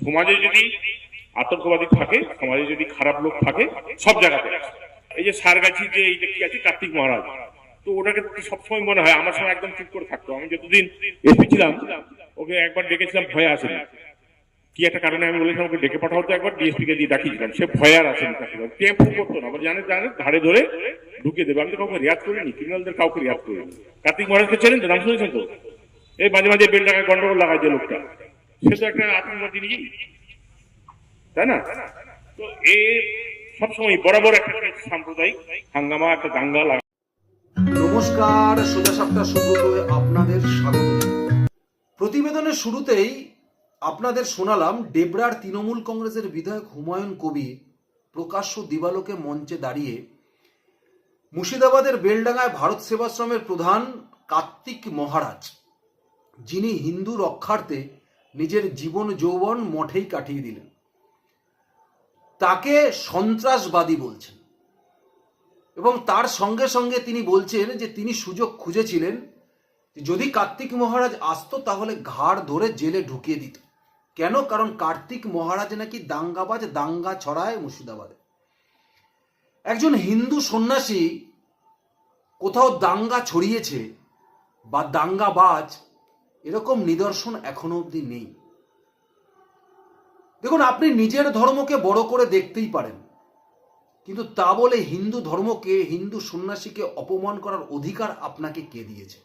সমাজে যদি আতঙ্কবাদী থাকে, সমাজে যদি খারাপ লোক থাকে, সব জায়গাতে। এই যে সারগাছি যে এইটা কি আছে কার্তিক মহারাজ, তো ওটাকে সবসময় মনে হয়? আমার সময় একদম চুপ করে থাকতো। আমি যতদিন এসপি ছিলাম, ওকে একবার ডেকেছিলাম, ভয়ে আসেনি। কি একটা কারণে আমি বলেছিলাম, ওকে ডেকে পাঠাও তো একবার ডিএসপি কে দিয়ে ডাকিয়েছিলাম সে ভয় আর আসেনি টেম্পু করতো না। জানে জানে, ধারে ধরে ঢুকিয়ে দেবে। আমি তো কাউকে রিয়াজ করিনি, ক্রিমিনালদের কাউকে রিয়াজ করিনি। কার্তিক মহারাজকে চেনেন তো? নাম শুনেছেন তো? এই মাঝে মাঝে বেল টাকায় গন্ডগোল লাগায় যে লোকটা। একটা নিজেই তাই না? তো এ সবসময় বরাবর একটা সাম্প্রদায়িক হাঙ্গামা, একটা দাঙ্গা লাগা নমস্কার, সোজা সুব্রত আপনাদের স্বাগত। প্রতিবেদনের শুরুতেই আপনাদের শোনালাম, ডেবরার তৃণমূল কংগ্রেসের বিধায়ক হুমায়ুন কবির প্রকাশ্য দিবালোকে মঞ্চে দাঁড়িয়ে মুর্শিদাবাদের বেলডাঙ্গায় ভারত সেবাশ্রমের প্রধান কার্তিক মহারাজ, যিনি হিন্দু রক্ষার্থে নিজের জীবন যৌবন মঠেই কাটিয়ে দিলেন। তাকে সন্ত্রাসবাদী বলছেন। এবং তার সঙ্গে সঙ্গে তিনি বলছেন যে তিনি সুযোগ খুঁজেছিলেন যদি কার্তিক মহারাজ আসতো তাহলে ঘাড় ধরে জেলে ঢুকিয়ে দিত। কেন? কারণ কার্তিক মহারাজ নাকি দাঙ্গাবাজ, দাঙ্গা ছড়ায় মুর্শিদাবাদে। একজন হিন্দু সন্ন্যাসী কোথাও দাঙ্গা ছড়িয়েছে বা দাঙ্গাবাজ এরকম নিদর্শন এখনও অবধি নেই। দেখুন, আপনি নিজের ধর্মকে বড় করে দেখতেই পারেন। কিন্তু তা বলে হিন্দু ধর্মকে, হিন্দু সন্ন্যাসীকে অপমান করার অধিকার আপনাকে কে দিয়েছে?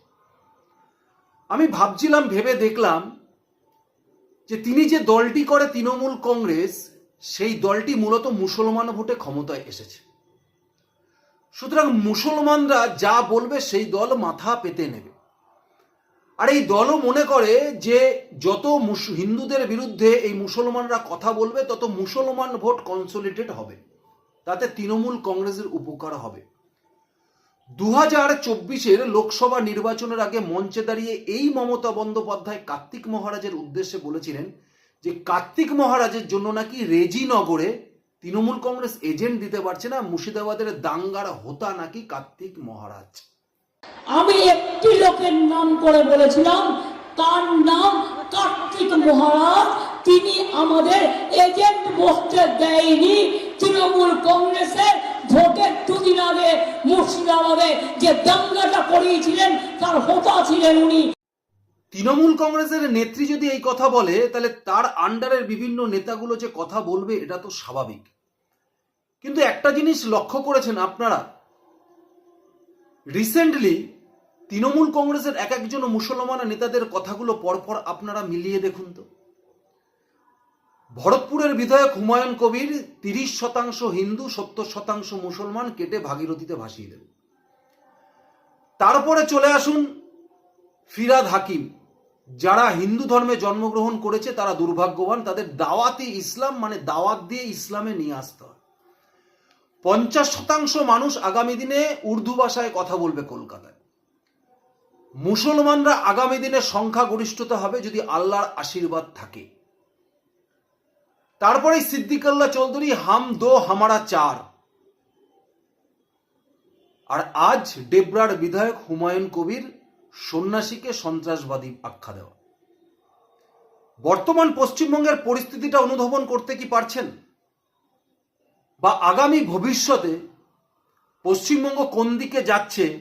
আমি ভাবছিলাম, ভেবে দেখলাম যে তিনি যে দলটি করে তৃণমূল কংগ্রেস, সেই দলটি মূলত মুসলমান ভোটে ক্ষমতায় এসেছে। সুতরাং মুসলমানরা যা বলবে, সেই দল মাথা পেতে নেবে। আর এই দলও মনে করে যে যত হিন্দুদের বিরুদ্ধে এই মুসলমানরা কথা বলবে, তত মুসলমান ভোট কনসোলিডেট হবে। তাতে তৃণমূল কংগ্রেসের উপকার হবে। দু হাজার চব্বিশের লোকসভা নির্বাচনের আগে মঞ্চে দাঁড়িয়ে এই মমতা বন্দ্যোপাধ্যায় কার্তিক মহারাজের উদ্দেশ্যে বলেছিলেন যে কার্তিক মহারাজের জন্য নাকি রেজিনগরে তৃণমূল কংগ্রেস এজেন্ট দিতে পারছে না, মুর্শিদাবাদের দাঙ্গার হোতা নাকি কার্তিক মহারাজ। আমি একটি লোকের নাম করে বলেছিলাম, তার নাম কার্তিক মহারাজ। তিনি আমাদের এজেন্ট বসতে দেয়নি। তৃণমূল কংগ্রেসের ভোটের দুদিন আগে মুর্শিদাবাদে যে দাঙ্গাটা করিয়েছিলেন, তার হোতা ছিলেন উনি। তৃণমূল কংগ্রেসের নেত্রী যদি এই কথা বলে, তাহলে তার আন্ডারের বিভিন্ন নেতাগুলো যে কথা বলবে, এটা তো স্বাভাবিক। কিন্তু একটা জিনিস লক্ষ্য করেছেন আপনারা রিসেন্টলি তৃণমূল কংগ্রেসের এক একজন মুসলমান নেতাদের কথাগুলো পরপর আপনারা মিলিয়ে দেখুন তো। ভরতপুরের বিধায়ক হুমায়ুন কবির তিরিশ শতাংশ হিন্দু, সত্তর শতাংশ মুসলমান কেটে ভাগীরথীতে ভাসিয়ে দেন। তারপরে চলে আসুন ফিরাদ হাকিম। যারা হিন্দু ধর্মে জন্মগ্রহণ করেছে, তারা দুর্ভাগ্যবান। তাদের দাওয়াতি ইসলাম মানে দাওয়াত দিয়ে ইসলামে নিয়ে আসতে হয়। পঞ্চাশ শতাংশ মানুষ আগামী দিনে উর্দু ভাষায় কথা বলবে কলকাতায়। মুসলমানরা আগামী দিনে সংখ্যাগরিষ্ঠতা হবে যদি আল্লাহর আশীর্বাদ থাকে। তারপরে সিদ্দিকাল্লাহ চৌধুরী, হাম দো হামারা চার। আর আজ ডেবরার বিধায়ক হুমায়ুন কবির সন্ন্যাসীকে সন্ত্রাসবাদী আখ্যা দেওয়া। বর্তমান পশ্চিমবঙ্গের পরিস্থিতিটা অনুধাবন করতে কি পারছেন? বা আগামী ভবিষ্যতে পশ্চিমবঙ্গ কোন দিকে যাচ্ছে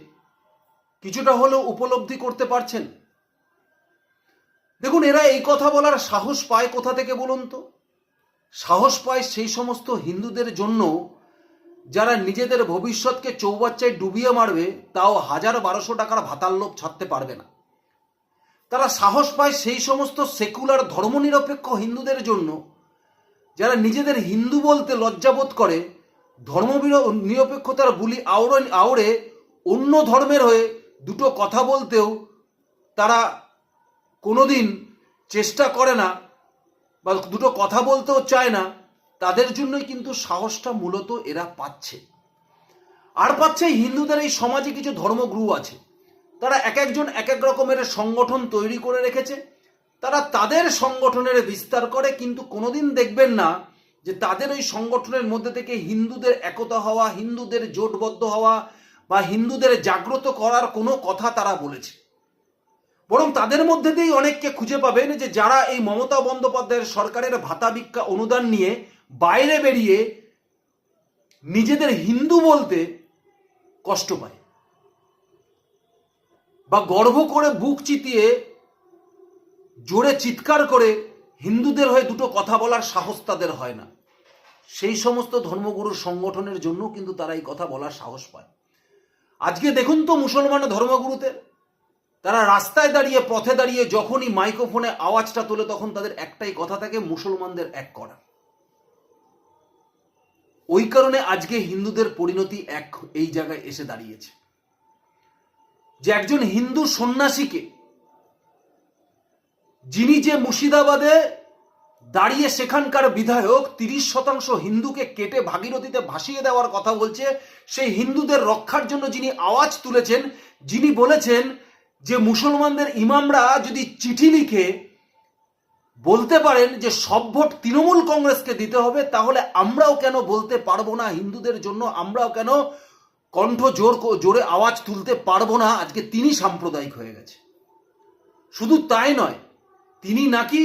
কিছুটা হলেও উপলব্ধি করতে পারছেন? দেখুন, এরা এই কথা বলার সাহস পায় কোথা থেকে বলুন তো? সাহস পায় সেই সমস্ত হিন্দুদের জন্য যারা নিজেদের ভবিষ্যৎকে চৌবাচ্চায় ডুবিয়ে মারবে, তাও হাজার বারোশো টাকার ভাতার লোভ ছাড়তে পারবে না। তারা সাহস পায় সেই সমস্ত সেকুলার ধর্মনিরপেক্ষ হিন্দুদের জন্য যারা নিজেদের হিন্দু বলতে লজ্জাবোধ করে ধর্ম নিরপেক্ষতার বুলি আওড়ে আওড়ে অন্য ধর্মের হয়ে দুটো কথা বলতেও তারা কোনোদিন চেষ্টা করে না বা দুটো কথা বলতেও চায় না, তাদের জন্যই কিন্তু সাহসটা মূলত এরা পাচ্ছে। আর পাচ্ছে হিন্দুদের এই সমাজে কিছু ধর্মগুরু আছে। তারা এক একজন এক এক রকমের সংগঠন তৈরি করে রেখেছে। তারা তাদের সংগঠনের বিস্তার করে, কিন্তু কোনোদিন দেখবেন না যে তাদের ওই সংগঠনের মধ্যে থেকে হিন্দুদের একতা হওয়া, হিন্দুদের জোটবদ্ধ হওয়া বা হিন্দুদের জাগ্রত করার কোনো কথা তারা বলেছে। বরং তাদের মধ্যে দিয়েই অনেককে খুঁজে পাবেন যে যারা এই মমতা বন্দ্যোপাধ্যায়ের সরকারের ভাতা ভিক্ষা অনুদান নিয়ে বাইরে বেরিয়ে নিজেদের হিন্দু বলতে কষ্ট পায় বা গর্ব করে বুক চিতিয়ে জোরে চিৎকার করে হিন্দুদের হয়ে দুটো কথা বলার সাহস তাদের হয় না। সেই সমস্ত ধর্মগুরুর সংগঠনের জন্য কিন্তু তারা এই কথা বলার সাহস পায়। আজকে দেখুন তো মুসলমান ধর্মগুরুদের। তারা রাস্তায় দাঁড়িয়ে, পথে দাঁড়িয়ে যখনই মাইক্রোফোনে আওয়াজটা তোলে, তখন তাদের একটাই কথা থাকে, মুসলমানদের এক করা। ওই কারণে আজকে হিন্দুদের পরিণতি এক এই জায়গায় এসে দাঁড়িয়েছে। যে একজন হিন্দু সন্ন্যাসীকে যিনি যে মুর্শিদাবাদে দাঁড়িয়ে সেখানকার বিধায়ক, তিরিশ শতাংশ হিন্দুকে কেটে ভাগীরথীতে ভাসিয়ে দেওয়ার কথা বলছে, সেই হিন্দুদের রক্ষার জন্য যিনি আওয়াজ তুলেছেন, যিনি বলেছেন যে মুসলমানদের ইমামরা যদি চিঠি লিখে বলতে পারেন যে সব ভোট তৃণমূল কংগ্রেসকে দিতে হবে, তাহলে আমরাও কেন বলতে পারব না হিন্দুদের জন্য? আমরাও কেন কণ্ঠ জোর জোরে আওয়াজ তুলতে পারব না? আজকে তিনি সাম্প্রদায়িক হয়ে গেছে। শুধু তাই নয় তিনি নাকি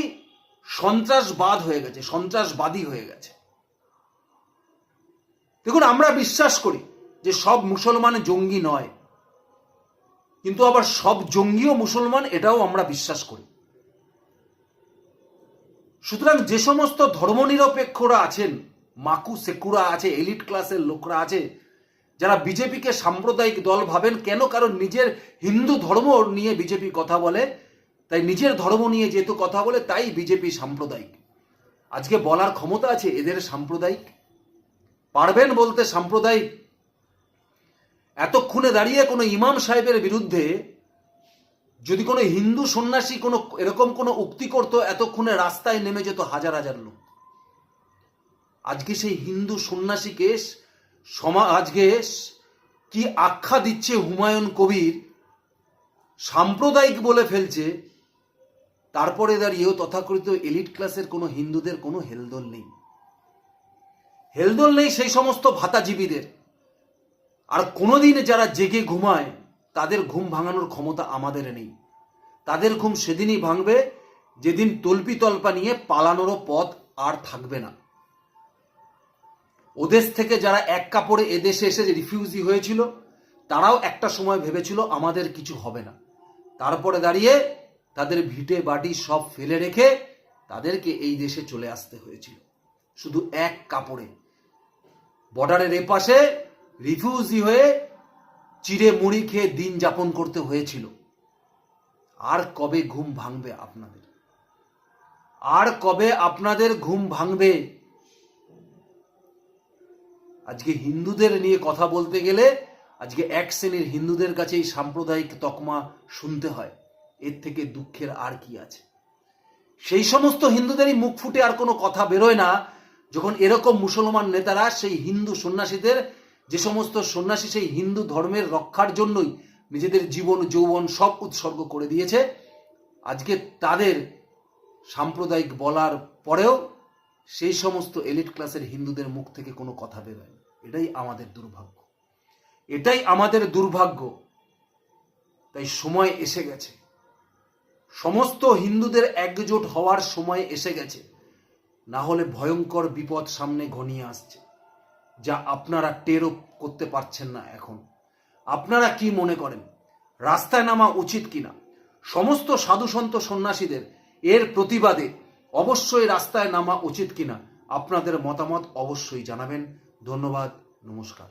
সন্ত্রাসবাদ হয়ে গেছে, সন্ত্রাসবাদী হয়ে গেছে। দেখুন, আমরা বিশ্বাস করি যে সব মুসলমান জঙ্গি নয়, কিন্তু আবার সব জঙ্গিও মুসলমান, এটাও আমরা বিশ্বাস করি। সুতরাং যে সমস্ত ধর্মনিরপেক্ষরা আছেন, মাকু সেকুরা আছে, এলিট ক্লাসের লোকরা আছে, যারা বিজেপিকে সাম্প্রদায়িক দল ভাবেন, কেন? কারণ নিজের হিন্দু ধর্ম নিয়ে বিজেপি কথা বলে তাই নিজের ধর্ম নিয়ে যেহেতু কথা বলে, তাই বিজেপি সাম্প্রদায়িক। আজকে বলার ক্ষমতা আছে এদের সাম্প্রদায়িক। পারবেন বলতে সাম্প্রদায়িক। এতক্ষণে দাঁড়িয়ে কোনো ইমাম সাহেবের বিরুদ্ধে যদি কোনো হিন্দু সন্ন্যাসী কোনো এরকম কোনো উক্তি করতো, এতক্ষণে রাস্তায় নেমে যেত হাজার হাজার লোক। আজকে সেই হিন্দু সন্ন্যাসীকে সমা আজকে কি আখ্যা দিচ্ছে হুমায়ুন কবির, সাম্প্রদায়িক বলে ফেলছে। তারপরে দাঁড়িয়েও তথাকথিত এলিট ক্লাসের কোনো হিন্দুদের কোনো হেলদোল নেই। হেলদোল নেই সেই সমস্ত ভাতাজীবীদের। আর কোনোদিন যারা জেগে ঘুমায়, তাদের ঘুম ভাঙানোর ক্ষমতা আমাদের নেই। তাদের ঘুম সেদিনই ভাঙবে, যেদিন তল্পি তল্পা নিয়ে পালানোরও পথ আর থাকবে না। ওদেশ থেকে যারা এক কাপড়ে এদেশে এসে রিফিউজি হয়েছিল, তারাও একটা সময় ভেবেছিল আমাদের কিছু হবে না। তারপরে দাঁড়িয়ে তাদের ভিটে বাটি সব ফেলে রেখে তাদেরকে এই দেশে চলে আসতে হয়েছিল। শুধু এক কাপড়ে। বর্ডারের এপাশে রিফিউজি হয়ে চিড়ে মুড়ি খেয়ে দিন যাপন করতে হয়েছিল। আর কবে ঘুম ভাঙবে আপনাদের? আর কবে আপনাদের ঘুম ভাঙবে? আজকে হিন্দুদের নিয়ে কথা বলতে গেলে আজকে এক শ্রেণির হিন্দুদের কাছে এই সাম্প্রদায়িক তকমা শুনতে হয়। এর থেকে দুঃখের আর কি আছে? সেই সমস্ত হিন্দুদেরই মুখ ফুটে আর কোনো কথা বেরোয় না। যখন এরকম মুসলমান নেতারা সেই হিন্দু সন্ন্যাসীদের, যে সমস্ত সন্ন্যাসী সেই হিন্দু ধর্মের রক্ষার জন্যই নিজেদের জীবন, যৌবন সব উৎসর্গ করে দিয়েছে, আজকে তাদের সাম্প্রদায়িক বলার পরেও সেই সমস্ত এলিট ক্লাসের হিন্দুদের মুখ থেকে কোনো কথা বেরোয় না। এটাই আমাদের দুর্ভাগ্য। এটাই আমাদের দুর্ভাগ্য। তাই সময় এসে গেছে। সমস্ত হিন্দুদের একজোট হওয়ার সময় এসে গেছে। না হলে ভয়ঙ্কর বিপদ সামনে ঘনিয়ে আসছে, যা আপনারা টেরও করতে পারছেন না এখন। আপনারা কি মনে করেন, রাস্তায় নামা উচিত কিনা? সমস্ত সাধুসন্ত সন্ন্যাসীদের এর প্রতিবাদে অবশ্যই রাস্তায় নামা উচিত কিনা আপনাদের মতামত অবশ্যই জানাবেন। ধন্যবাদ, নমস্কার।